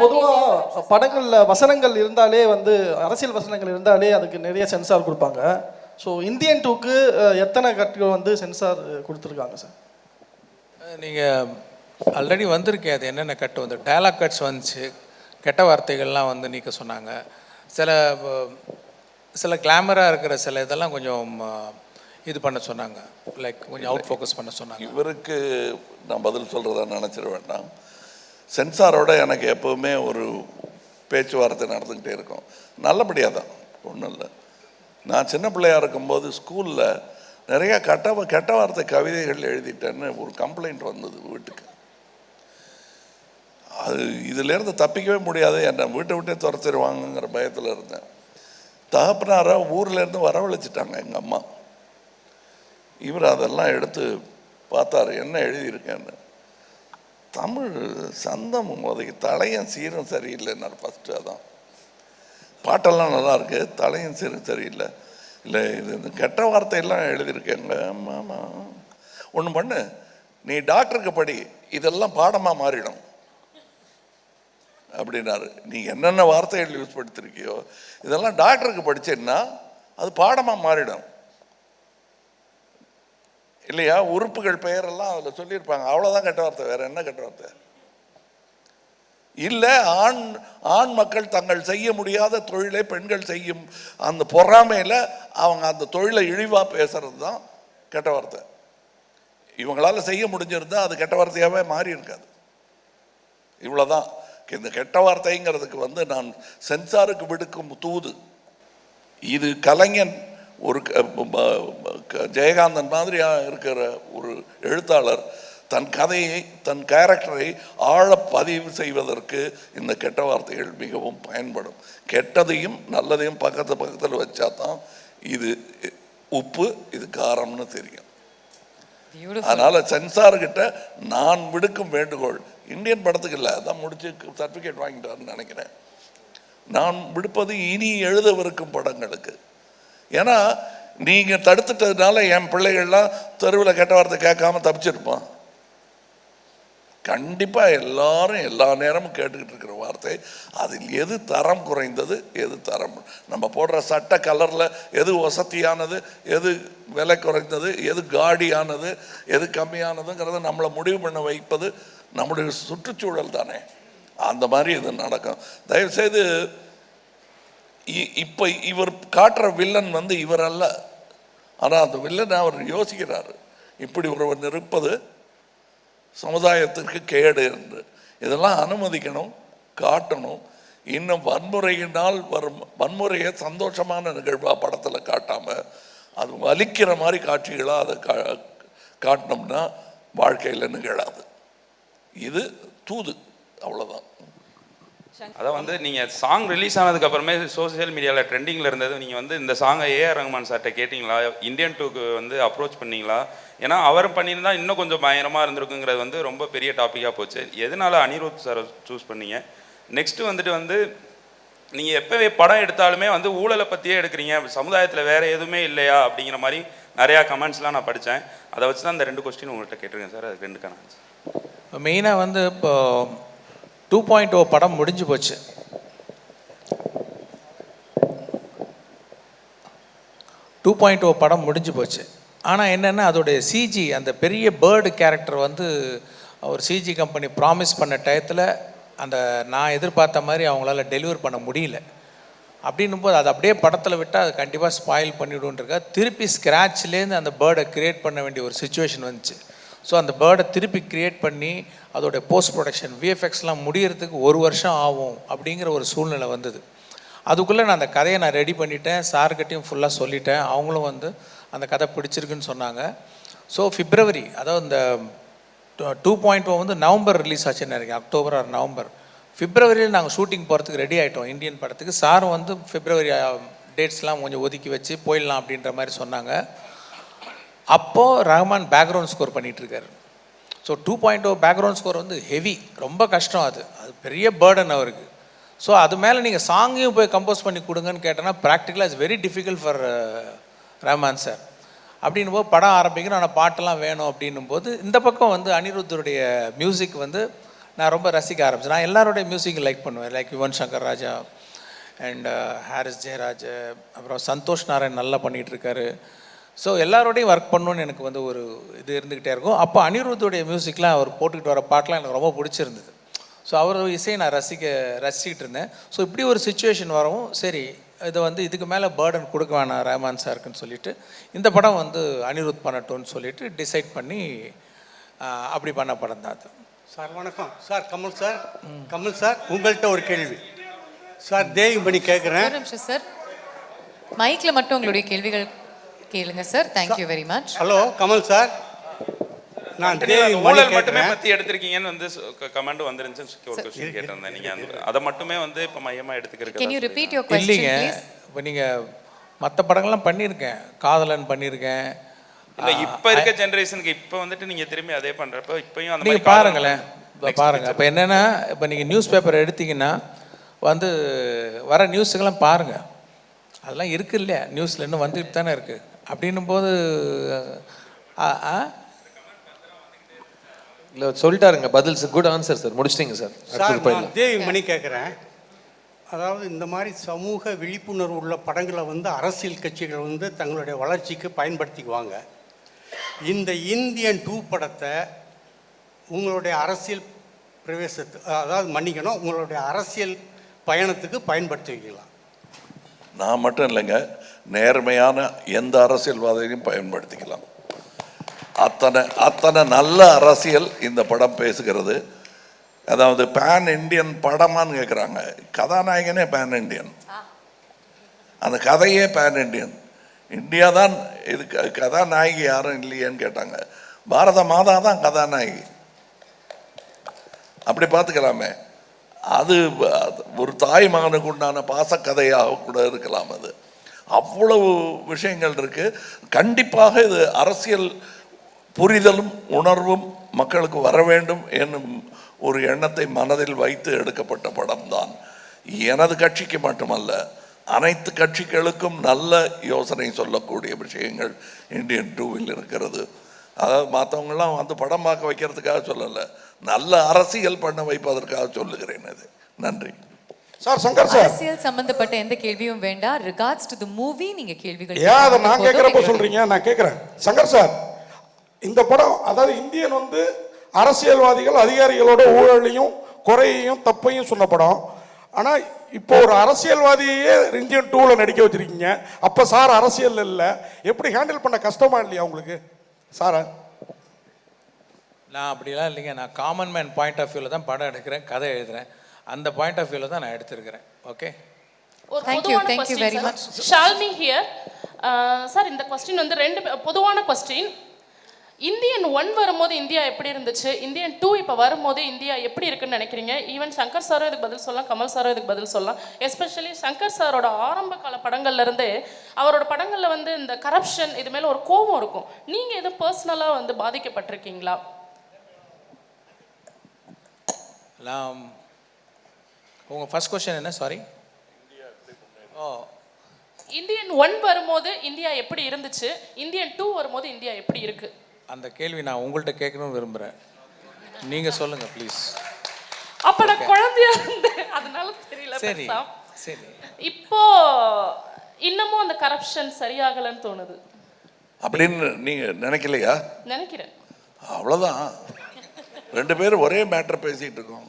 பொதுவாக படங்களில் வசனங்கள் இருந்தாலே வந்து அரசியல் வசனங்கள் இருந்தாலே அதுக்கு நிறைய சென்சார் கொடுப்பாங்க. ஸோ இந்தியன் டூக்கு எத்தனை கட்டுகள் வந்து சென்சார் கொடுத்துருக்காங்க சார் நீங்கள் ஆல்ரெடி வந்திருக்கேன் அது என்னென்ன கட்டு வந்து டயலாக் கட்ஸ் வந்துச்சு கெட்ட வார்த்தைகள்லாம் வந்து நீக்க சொன்னாங்க. சில சில கிளாமராக இருக்கிற சில இதெல்லாம் கொஞ்சம் இது பண்ண சொன்னாங்க. லைக் கொஞ்சம் அவுட் ஃபோக்கஸ் பண்ண சொன்னாங்க. இவருக்கு நான் பதில் சொல்கிறதா நினச்சிட வேண்டாம். சென்சாரோட எனக்கு எப்போவுமே ஒரு பேச்சுவார்த்தை நடந்துக்கிட்டே இருக்கும். நல்லபடியாக தான் ஒன்றும் இல்லை. நான் சின்ன பிள்ளையாக இருக்கும்போது ஸ்கூலில் நிறையா கட்ட கெட்ட வார்த்தை கவிதைகள் எழுதிட்டேன்னு ஒரு கம்ப்ளைண்ட் வந்தது வீட்டுக்கு. அது இதிலேருந்து தப்பிக்கவே முடியாது என்னை வீட்டை விட்டே துரத்திடுவாங்கங்கிற பயத்தில் இருந்தேன். தகப்பனாரை ஊர்லேருந்து வரவழைச்சிட்டாங்க எங்கள் அம்மா. இவர் அதெல்லாம் எடுத்து பார்த்தாரு என்ன எழுதியிருக்கேன்னு? தமிழ் சந்தம் உதவி தலையும் சீரும் சரியில்லைன்னாரு ஃபஸ்ட்டு அதான். பாட்டெல்லாம் நல்லா இருக்கு தலையும் சீரும் சரியில்லை. இல்லை இது இந்த கெட்ட வார்த்தையெல்லாம் எழுதியிருக்கேங்க ஆமாம் ஒன்று பண்ணு. நீ டாக்டருக்கு படி இதெல்லாம் பாடமாக மாறிடும். அப்படின்னாரு. நீ என்னென்ன வார்த்தைகள் யூஸ் படுத்திருக்கியோ இதெல்லாம் டாக்டருக்கு படிச்சேன்னா அது பாடமாக மாறிடும். இல்லையா? உறுப்புகள் பெயரெல்லாம் அதில் சொல்லியிருப்பாங்க. அவ்வளோதான் கெட்ட வார்த்தை. வேறு என்ன கெட்ட வார்த்தை? இல்லை ஆண் ஆண் மக்கள் தங்கள் செய்ய முடியாத தொழிலை பெண்கள் செய்யும் அந்த பொறாமையில் அவங்க அந்த தொழிலை இழிவாக பேசுறது தான் கெட்ட வார்த்தை. இவங்களால் செய்ய முடிஞ்சிருந்தால் அது கெட்ட வார்த்தையாகவே மாறி இருக்காது. இவ்வளோதான் இந்த கெட்ட வார்த்தைங்கிறதுக்கு வந்து நான் சென்சாருக்கு விடுக்கும் தூது. இது கலைஞன் ஒரு ஜெயகாந்தன் மாதிரியா இருக்கிற ஒரு எழுத்தாளர் தன் கதையை தன் கேரக்டரை ஆழ பதிவு செய்வதற்கு இந்த கெட்ட வார்த்தைகள் மிகவும் பயன்படும். கெட்டதையும் நல்லதையும் பக்கத்து பக்கத்தில் வச்சா தான் இது உப்பு இது காரம்னு தெரியும். அதனால சென்சார் கிட்ட நான் விடுக்கும் வேண்டுகோள். இந்தியன் படத்துக்கு இல்லை அதான் முடிச்சு சர்டிஃபிகேட் வாங்கிட்டாருன்னு நினைக்கிறேன். நான் விடுப்பது இனி எழுதவிருக்கும் படங்களுக்கு. ஏன்னா நீங்கள் தடுத்துட்டதுனால என் பிள்ளைகள்லாம் தெருவில் கெட்ட வார்த்தை கேட்காம தப்பிச்சிருப்பான். கண்டிப்பாக எல்லாரும் எல்லா நேரமும் கேட்டுக்கிட்டு இருக்கிற வார்த்தை அதில் எது தரம் குறைந்தது எது தரம் நம்ம போடுற சட்ட கலரில் எது வசதியானது எது விலை குறைந்தது எது காடியானது எது கம்மியானதுங்கிறத நம்மளை முடிவு பண்ண வைப்பது நம்முடைய சுற்றுச்சூழல் தானே. அந்த மாதிரி இது நடக்கும். தயவுசெய்து இப்போ இவர் காட்டுற வில்லன் வந்து இவர் அல்ல ஆனால் அந்த வில்லனை அவர் யோசிக்கிறார். இப்படி ஒருவன் இருப்பது சமுதாயத்திற்கு கேடு என்று. இதெல்லாம் அனுமதிக்கணும் காட்டணும். இன்னும் வன்முறையினால் வரும் வன்முறையை சந்தோஷமான நிகழ்வாக படத்தில் காட்டாமல் அது வலிக்கிற மாதிரி காட்சிகளாக அதை கா காட்டினோம்னா வாழ்க்கையில் நிகழாது. இது தூது அவ்வளோதான் அதான் வந்து நீங்கள் சாங் ரிலீஸ் ஆனதுக்கு அப்புறமே சோஷியல் மீடியாவில் ட்ரெண்டிங்கில் இருந்தது. நீங்கள் வந்து இந்த சாங்கை ஏஆர் ரஹ்மான் சார்கிட்ட கேட்டிங்களா? இந்தியன் டூக்கு வந்து அப்ரோச் பண்ணீங்களா? ஏன்னா அவர் பண்ணியிருந்தா இன்னும் கொஞ்சம் பயங்கரமாக இருந்திருக்குங்கிறது வந்து ரொம்ப பெரிய டாப்பிக்காக போச்சு. எதனால அனிருத் சாரை சூஸ் பண்ணீங்க? நெக்ஸ்ட்டு வந்துட்டு வந்து நீங்கள் எப்போவே படம் எடுத்தாலுமே வந்து ஊழலை பற்றியே எடுக்கிறீங்க. சமுதாயத்தில் வேறு எதுவுமே இல்லையா? அப்படிங்கிற மாதிரி நிறையா கமெண்ட்ஸ்லாம் நான் படித்தேன் அதை வச்சு தான் இந்த ரெண்டு கொஸ்டின் உங்கள்கிட்ட கேட்டிருக்கேன் சார் அதுக்கு ரெண்டுக்கான. மெயினாக வந்து இப்போ டூ பாயிண்ட் ஓ படம் முடிஞ்சு போச்சு. டூ பாயிண்ட் ஓ படம் முடிஞ்சு போச்சு. ஆனால் என்னென்னா அதோடைய சிஜி அந்த பெரிய பேர்டு கேரக்டர் வந்து ஒரு சிஜி கம்பெனி ப்ராமிஸ் பண்ண டயத்தில் அந்த நான் எதிர்பார்த்த மாதிரி அவங்களால டெலிவர் பண்ண முடியல. அப்படின்னும் போது அது அப்படியே படத்தில் விட்டால் அது கண்டிப்பாக ஸ்பாயில் பண்ணிவிடுன்றக்கா திருப்பி ஸ்க்ராட்ச்லேருந்து அந்த பேர்டை க்ரியேட் பண்ண வேண்டிய ஒரு சுச்சுவேஷன் வந்துச்சு. ஸோ அந்த பேர்டை திருப்பி க்ரியேட் பண்ணி அதோடைய போஸ்ட் ப்ரொடக்ஷன் விஎஃப்எக்ஸ்லாம் முடியறதுக்கு ஒரு வருஷம் ஆகும் அப்படிங்கிற ஒரு சூழ்நிலை வந்தது. அதுக்குள்ளே நான் அந்த கதையை நான் ரெடி பண்ணிட்டேன். சார்கிட்டையும் ஃபுல்லாக சொல்லிட்டேன். அவங்களும் வந்து அந்த கதை பிடிச்சிருக்குன்னு சொன்னாங்க. ஸோ ஃபிப்ரவரி அதாவது இந்த டூ பாயிண்ட் வந்து நவம்பர் ரிலீஸ் ஆச்சுன்னு நினைக்கிறேன் அக்டோபர் ஆர் நவம்பர். ஃபிப்ரவரியில் நாங்கள் ஷூட்டிங் போகிறதுக்கு ரெடி ஆகிட்டோம் இந்தியன் படத்துக்கு. சாரும் வந்து ஃபிப்ரவரி டேட்ஸ்லாம் கொஞ்சம் ஒதுக்கி வச்சு போயிடலாம் அப்படின்ற மாதிரி சொன்னாங்க. அப்போது ரஹ்மான் பேக்ரவுண்ட் ஸ்கோர் பண்ணிட்டு so two point O background score வந்து ஹெவி ரொம்ப கஷ்டம் அது. அது பெரிய பேர்டன் அவருக்கு. ஸோ அது மேலே நீங்கள் சாங்கையும் போய் கம்போஸ் பண்ணி கொடுங்கன்னு கேட்டோன்னா ப்ராக்டிக்கலாக it's very difficult for Rahman sir அப்படின்னும் போது படம் ஆரம்பிக்கணும் ஆனால் பாட்டெல்லாம் வேணும் அப்படின்னும் போது இந்த பக்கம் வந்து அனிருத்தருடைய மியூசிக் வந்து நான் ரொம்ப ரசிக்க ஆரம்பிச்சேன். நான் எல்லாருடைய மியூசிக் லைக் பண்ணுவேன். லைக் யுவன் சங்கர் ராஜா அண்ட் ஹாரிஸ் ஜெயராஜ் அப்புறம் சந்தோஷ் நாராயண் நல்லா பண்ணிகிட்டு இருக்காரு ஸோ எல்லாரோடையும் ஒர்க் பண்ணணும்னு எனக்கு வந்து ஒரு இது இருந்துக்கிட்டே இருக்கும். அப்போ அனிருத்துடைய மியூசிக்லாம் அவர் போட்டுக்கிட்டு வர பாட்டெலாம் எனக்கு ரொம்ப பிடிச்சிருந்தது. ஸோ அவர் இசையை நான் ரசிக்க ரசிச்சுக்கிட்டு இருந்தேன். ஸோ இப்படி ஒரு சுச்சுவேஷன் வரவும் சரி இதை வந்து இதுக்கு மேலே பேர்டன் கொடுக்க வேணாம் ரஹ்மான் சாருக்குன்னு சொல்லிட்டு இந்த படம் வந்து அனிருத் பண்ணட்டும்னு சொல்லிட்டு டிசைட் பண்ணி அப்படி பண்ண படம் தான் அது. சார் வணக்கம். Sir Kamal sir Kamal sir உங்கள்கிட்ட ஒரு கேள்வி. சார் தேவிமணி கேட்குறேன் ஒரு நிமிஷம் சார் மைக்ல மட்டும் உங்களுடைய கேள்விகள் கேளுங்க sir thank you very much hello Kamal sir நான் ஊழல் மட்டுமே பத்தி எடுத்திருக்கீங்கன்னு வந்து கமெண்ட் வந்துருந்துச்சு ஒரு கொஸ்டின் கேட்டிருந்தேன் நீங்க அந்த- அதை மட்டுமே வந்து இப்ப மையமா எடுத்துக்கிறீங்க கேன் யூ யுவர் இல்லைங்க. இப்போ நீங்கள் மற்ற படங்கள்லாம் பண்ணியிருக்கேன். காதலன் பண்ணியிருக்கேன். இல்ல இப்ப இருக்க ஜெனரேஷனுக்கு இப்ப வந்துட்டு நீங்க திரும்பி அதே பண்றப்ப இப்பயும் அந்த மாதிரி பாருங்களேன். இப்போ பாருங்கள் இப்போ என்னென்னா இப்போ நீங்கள் நியூஸ் பேப்பர் எடுத்தீங்கன்னா வந்து வர நியூஸுக்கெல்லாம் பாருங்கள் அதெல்லாம் இருக்கு இல்லையா நியூஸில் இன்னும் வந்துட்டு தானே இருக்குது அப்படின்னும் போது இல்லை சொல்லிட்டாருங்க பதில் சார் குட் ஆன்சர் சார் முடிச்சிட்டிங்க சார் சார் நான் தேவிமணி கேட்குறேன் அதாவது இந்த மாதிரி சமூக விழிப்புணர்வு உள்ள படங்களை வந்து அரசியல் கட்சிகள் வந்து தங்களுடைய வளர்ச்சிக்கு பயன்படுத்திக்குவாங்க. இந்த இந்தியன் டூ படத்தை உங்களுடைய அரசியல் பிரவேசத்து அதாவது மன்னிக்கணும் உங்களுடைய அரசியல் பயணத்துக்கு பயன்படுத்திக்கலாம் நான் மட்டும் இல்லைங்க நேர்மையான எந்த அரசியல்வாதியையும் பயன்படுத்திக்கலாம். அத்தனை அத்தனை நல்ல அரசியல் இந்த படம் பேசுகிறது. அதாவது பேன் இண்டியன் படமான்னு கேட்குறாங்க கதாநாயகனே பேன் இண்டியன் அந்த கதையே பேன் இண்டியன் இந்தியா தான் இது க- கதாநாயகி யாரும் இல்லையேன்னு கேட்டாங்க. பாரத மாதா தான் கதாநாயகி. அப்படி பார்த்துக்கலாமே. அது அது ஒரு தாய் மகனுக்கு உண்டான பாசக்கதையாக கூட இருக்கலாம் அது. அவ்வளவு விஷயங்கள் இருக்கு. கண்டிப்பாக இது அரசியல் புரிதலும் உணர்வும் மக்களுக்கு வர வேண்டும் என்னும் ஒரு எண்ணத்தை மனதில் வைத்து எடுக்கப்பட்ட படம் தான் எனது கட்சிக்கு மட்டுமல்ல அனைத்து கட்சிகளுக்கும் நல்ல யோசனை சொல்லக்கூடிய விஷயங்கள் இந்தியன் டூவில் இருக்கிறது. அதாவது மற்றவங்களாம் வந்து படம் பார்க்க வைக்கிறதுக்காக சொல்லலை. நல்ல அரசியல் பண்ண வைப்பதற்காக சொல்லுகிறேன் அது நன்றி. Sir Shankar sir. அரசியல் சம்பந்தப்பட்ட எந்த கேள்வியும் வேண்டாம். ரிகார்ட்ஸ் டு தி மூவி நீங்க கேள்விகள் ஏன் அதை நான் கேட்குறப்ப. சொல்றீங்க? நான் கேட்குறேன். சங்கர் சார் இந்த படம் அதாவது இந்தியன் வந்து அரசியல்வாதிகள் அதிகாரிகளோட ஊழலையும் குறையையும் தப்பையும் சொன்ன படம். ஆனால் இப்போ ஒரு அரசியல்வாதியே இந்தியன் டூவில் நடிக்க வச்சிருக்கீங்க. அப்போ சார் அரசியல் இல்லை. எப்படி ஹேண்டில் பண்ண கஷ்டமா இல்லையா உங்களுக்கு? சாரா. நான் அப்படிலாம் இல்லைங்க. நான் காமன் மேன் பாயிண்ட் ஆஃப் வியூவில் தான் படம் எடுக்கிறேன் கதை எழுதுறேன். அந்த பாயிண்ட் ஆஃப் வியூவில் தான் நான் எடுத்திருக்கிறேன். ஓகே ஒரு Thank you, பொதுவான thank you question, very sir. much. Shalmi here sir இந்த கொஸ்டின் வந்து ரெண்டு பொதுவான கொஸ்டின் இந்தியன் ஒன் வரும்போது இந்தியா எப்படி இருந்துச்சு? இந்தியன் டூ இப்போ வரும்போது இந்தியா எப்படி இருக்குன்னு நினைக்கிறீங்க? ஈவன் சங்கர் சாரும் இதுக்கு பதில் சொல்லலாம் கமல் சாரும் இதுக்கு பதில் சொல்லலாம். எஸ்பெஷலி சங்கர் சாரோட ஆரம்ப கால படங்கள்ல இருந்தே அவரோட படங்கள்ல வந்து இந்த கரப்ஷன் இது மேல ஒரு கோபம் இருக்கும். நீங்க எதுவும் பர்சனலாக வந்து பாதிக்கப்பட்டிருக்கீங்களா? நான் உங்கள் ஃபர்ஸ்ட் கொஷின் என்ன? Sorry oh. இந்தியன் ஒன் வரும்போது இந்தியா எப்படி இருந்துச்சு? இந்தியன் டூ வரும்போது இந்தியா எப்படி இருக்கு? அந்த கேள்வி நான் உங்கள்கிட்ட கேட்கணும்னு விரும்புகிறேன் நீங்கள் சொல்லுங்கள் ப்ளீஸ் அப்ப நான் குழந்தையா இருந்தேன். அதனால தெரியல சரி. சரி. இப்போ இன்னமும் அந்த கரப்ஷன் சரியாகலன்னு தோணுது. அப்படின்னு நீங்க நினைக்கலையா? நினைக்கிறேன். அவ்வளோதான் ரெண்டு பேரும் ஒரே மேட்டர் பேசிட்டு இருக்கோம்.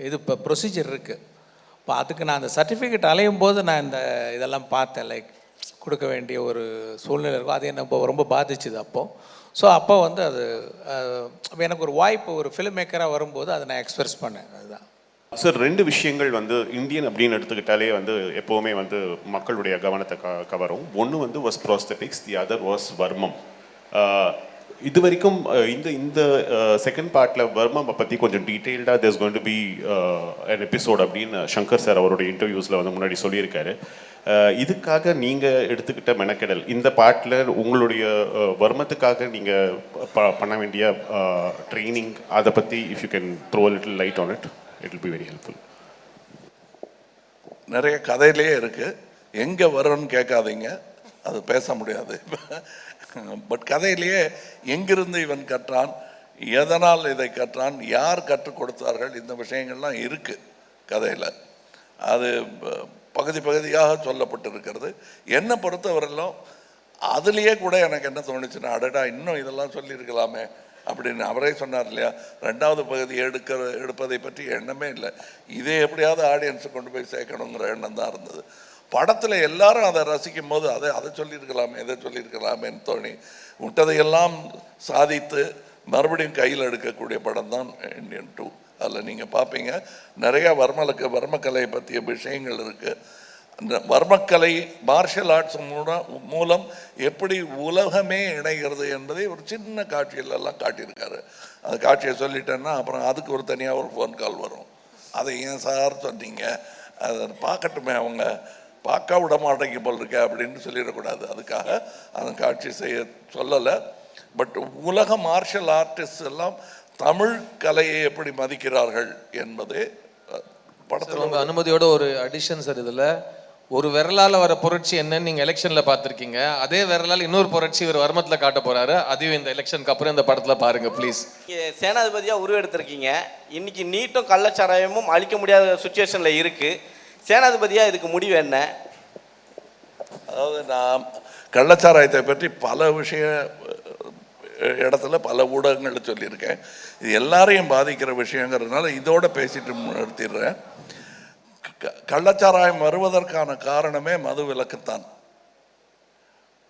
இது இப்போ ப்ரொசீஜர் இருக்குது இப்போ அதுக்கு நான் அந்த சர்டிஃபிகேட் அலையும் போது நான் இந்த இதெல்லாம் பார்த்தேன் லைக் கொடுக்க வேண்டிய ஒரு சூழ்நிலை இருக்கும். அது என்ன ரொம்ப பாதிச்சுது அப்போது ஸோ அப்போ வந்து அது எனக்கு ஒரு வாய்ப்பு ஒரு ஃபிலிம் மேக்கராக வரும்போது அதை நான் எக்ஸ்பிரஸ் பண்ணேன் அதுதான். சார் ரெண்டு விஷயங்கள் வந்து இந்தியன் அப்படின்னு எடுத்துக்கிட்டாலே வந்து எப்போவுமே வந்து மக்களுடைய கவனத்தை க கவரும். ஒன்று வந்து was prosthetics the other was varmam இது வரைக்கும் இந்த இந்த செகண்ட் பார்ட்ல வர்மா பத்தி கொஞ்சம் டீட்டெயில்டாக there's going to be an episode அப்படின்னு சங்கர் சார் அவருடைய இன்டர்வியூஸ்ல வந்து முன்னாடி சொல்லியிருக்காரு. இதுக்காக நீங்க எடுத்துக்கிட்ட மெனக்கெடல் இந்த பாட்டில் உங்களுடைய வர்மத்துக்காக நீங்க ப- பண்ண வேண்டிய ட்ரைனிங் அதை பத்தி if you can throw little light on it it will be very helpful நிறைய கதையிலேயே இருக்கு. எங்கே வரும்னு கேட்காதீங்க. அது பேச முடியாது. பட் கதையிலேயே எங்கிருந்து இவன் கற்றான் எதனால் இதை கற்றான் யார் கற்றுக் கொடுத்தார்கள் இந்த விஷயங்கள்லாம் இருக்குது கதையில். அது பகுதி பகுதியாக சொல்லப்பட்டிருக்கிறது. என்னை பொறுத்தவரையிலும் அதுலேயே கூட எனக்கு என்ன தோணுச்சுன்னா அடடா இன்னும் இதெல்லாம் சொல்லியிருக்கலாமே அப்படின்னு அவரே சொன்னார் இல்லையா? ரெண்டாவது பகுதி எடுக்கிற எடுப்பதை பற்றி எண்ணமே இல்லை. இதே எப்படியாவது ஆடியன்ஸை கொண்டு போய் சேர்க்கணுங்கிற எண்ணம் தான் இருந்தது. படத்தில் எல்லாரும் அதை ரசிக்கும் போது அதை அதை சொல்லியிருக்கலாமே இதை சொல்லியிருக்கலாமேன்னு தோணி விட்டதையெல்லாம் சாதித்து மறுபடியும் கையில் எடுக்கக்கூடிய படம் தான் இந்தியன் டூ அதில் நீங்கள் பார்ப்பீங்க நிறையா வர்மலுக்கு வர்மக்கலையை பற்றிய விஷயங்கள் இருக்குது அந்த வர்மக்கலை மார்ஷல் ஆர்ட்ஸ் மூலம் மூலம் எப்படி உலகமே இணைகிறது என்பதை ஒரு சின்ன காட்சியிலெல்லாம் காட்டியிருக்காரு. அந்த காட்சியை சொல்லிட்டேன்னா அப்புறம் அதுக்கு ஒரு தனியாக ஒரு ஃபோன் கால் வரும். அதை ஏன் சார் சொன்னீங்க? அதை பார்க்கட்டுமே அவங்க. பார்க்க விட மாட்டேங்க போல் இருக்க அப்படின்னு சொல்லிடக்கூடாது. அதுக்காக அந்த காட்சி செய்ய சொல்லலை. பட் உலக மார்ஷல் ஆர்டிஸ்ட் எல்லாம் தமிழ் கலையை எப்படி மதிக்கிறார்கள் என்பதே படத்தில் உங்க அனுமதியோட ஒரு அடிஷன் சார் இதுல. ஒரு விரலால வர புரட்சி என்னன்னு நீங்க எலெக்ஷன்ல பார்த்திருக்கீங்க. அதே விரலால இன்னொரு புரட்சி இவர் வர்மத்துல காட்ட போறாரு. அதையும் இந்த எலெக்ஷனுக்கு அப்புறம் இந்த படத்துல பாருங்க ப்ளீஸ் நீங்க சேனாதிபதியாக உருவெடுத்திருக்கீங்க. இன்னைக்கு நீட்டும் கள்ளச்சாராயமும் அழிக்க முடியாத சுச்சுவேஷனில் இருக்கு. சேனாதிபதியாக இதுக்கு முடிவு என்ன? அதாவது நான் கள்ளச்சாராயத்தை பற்றி பல விஷய இடத்துல பல ஊடகங்களில் சொல்லியிருக்கேன். இது எல்லாரையும் பாதிக்கிற விஷயங்கிறதுனால இதோட பேசிட்டு நிறுத்திடுறேன். க- கள்ளச்சாராயம் வருவதற்கான காரணமே மது விலக்குத்தான்.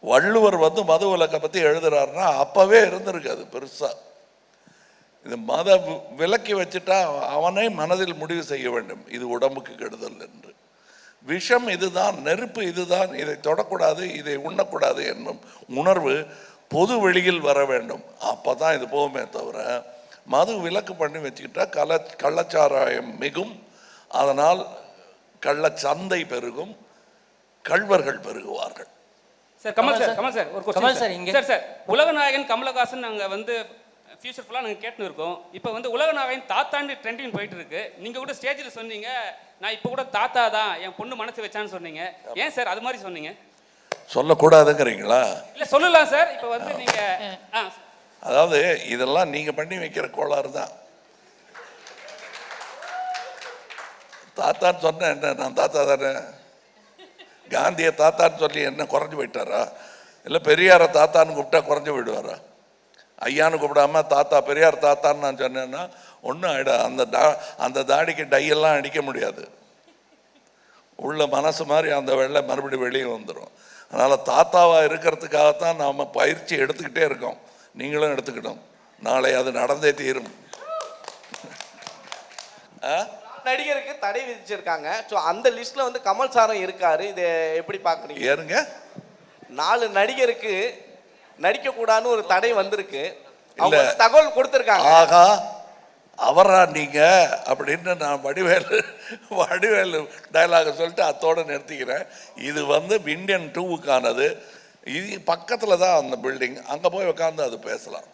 வள்ளுவர் வந்து மது விலக்கை பற்றி எழுதுறாருன்னா அப்போவே இருந்திருக்கு அது பெருசாக இது மத விலக்கி வச்சுட்டா அவனே மனதில் முடிவு செய்ய வேண்டும். இது உடம்புக்கு கெடுதல் என்று. விஷம் இதுதான் நெருப்பு இதுதான் இதை தொடக்கூடாது இதை உண்ணக்கூடாது என்னும் உணர்வு பொது வெளியில் வர வேண்டும். அப்போ தான் இது போகுமே தவிர மது விலக்கு பண்ணி வச்சுக்கிட்டா கள்ள கள்ளச்சாராயம் மிகும். அதனால் கள்ளச்சந்தை பெருகும் கள்வர்கள் பெருகுவார்கள். Sir Kamal sir Kamal sir. ஒரு கொஸ்டின் சார் இங்க. சார் சார் உலகநாயகன் கமலஹாசன் நாங்கள் வந்து ஃபியூச்சர் ஃபுல்லாக நாங்கள் கேட்டுன்னு இருக்கோம். இப்போ வந்து உலகநாயகன் தாத்தாண்டு ட்ரெண்டிங் போயிட்டு இருக்கு நீங்கள் கூட ஸ்டேஜில் சொன்னீங்க. நான் இப்போ கூட தாத்தா தான் என் பொண்ணு மனசு வச்சான்னு சொன்னீங்க. ஏன் சார் அது மாதிரி சொன்னீங்க? சொல்லக்கூடாதுங்கிறீங்களா? இல்லை சொல்லலாம் சார். இப்போ வந்து நீங்கள் ஆ. அதாவது இதெல்லாம் நீங்க பண்ணி வைக்கிற கோளாறு தான். தாத்தான்னு சொன்னேன் என்ன? நான் தாத்தா தானே? காந்தியை தாத்தான்னு சொல்லி என்ன குறைஞ்சு போயிட்டாரா? இல்லை பெரியாரை தாத்தான்னு கூப்பிட்டா குறைஞ்சு போயிடுவாரா? ஐயான்னு கூப்பிடாம தாத்தா பெரியார் தாத்தான்னு நான் சொன்னேன்னா ஒன்றும் ஆயிடா. அந்த டா அந்த தாடிக்கு டையெல்லாம் அடிக்க முடியாது. உள்ள மனசு மாதிரி அந்த வெள்ளை மறுபடியும் வெளியே வந்துடும் அதனால் தாத்தாவாக இருக்கிறதுக்காகத்தான் நாம் பயிற்சி எடுத்துக்கிட்டே இருக்கோம். நீங்களும் எடுத்துக்கிட்டோம் நாளை அது நடந்தே தீரும். நடிகருக்கு தடை விதிச்சிருக்காங்க. ஸோ அந்த லிஸ்ட்ல வந்து கமல் சாரும் இருக்காரு. இதை எப்படி பார்க்குறீங்க ஏறுங்க. நாலு நடிகருக்கு நடிக்கக்கூடாதுன்னு ஒரு தடை வந்திருக்கு. அவங்க. வந்து தகவல் கொடுத்துருக்காங்க. ஆகா அவரா நீங்க அப்படின்னு நான் வடிவேலு வடிவேலு டயலாக சொல்லிட்டு அத்தோட நிறுத்திக்கிறேன். இது வந்து இந்தியன் டூவுக்கானது இது பக்கத்தில் தான் அந்த பில்டிங் அங்கே போய் உட்காந்து அது பேசலாம்.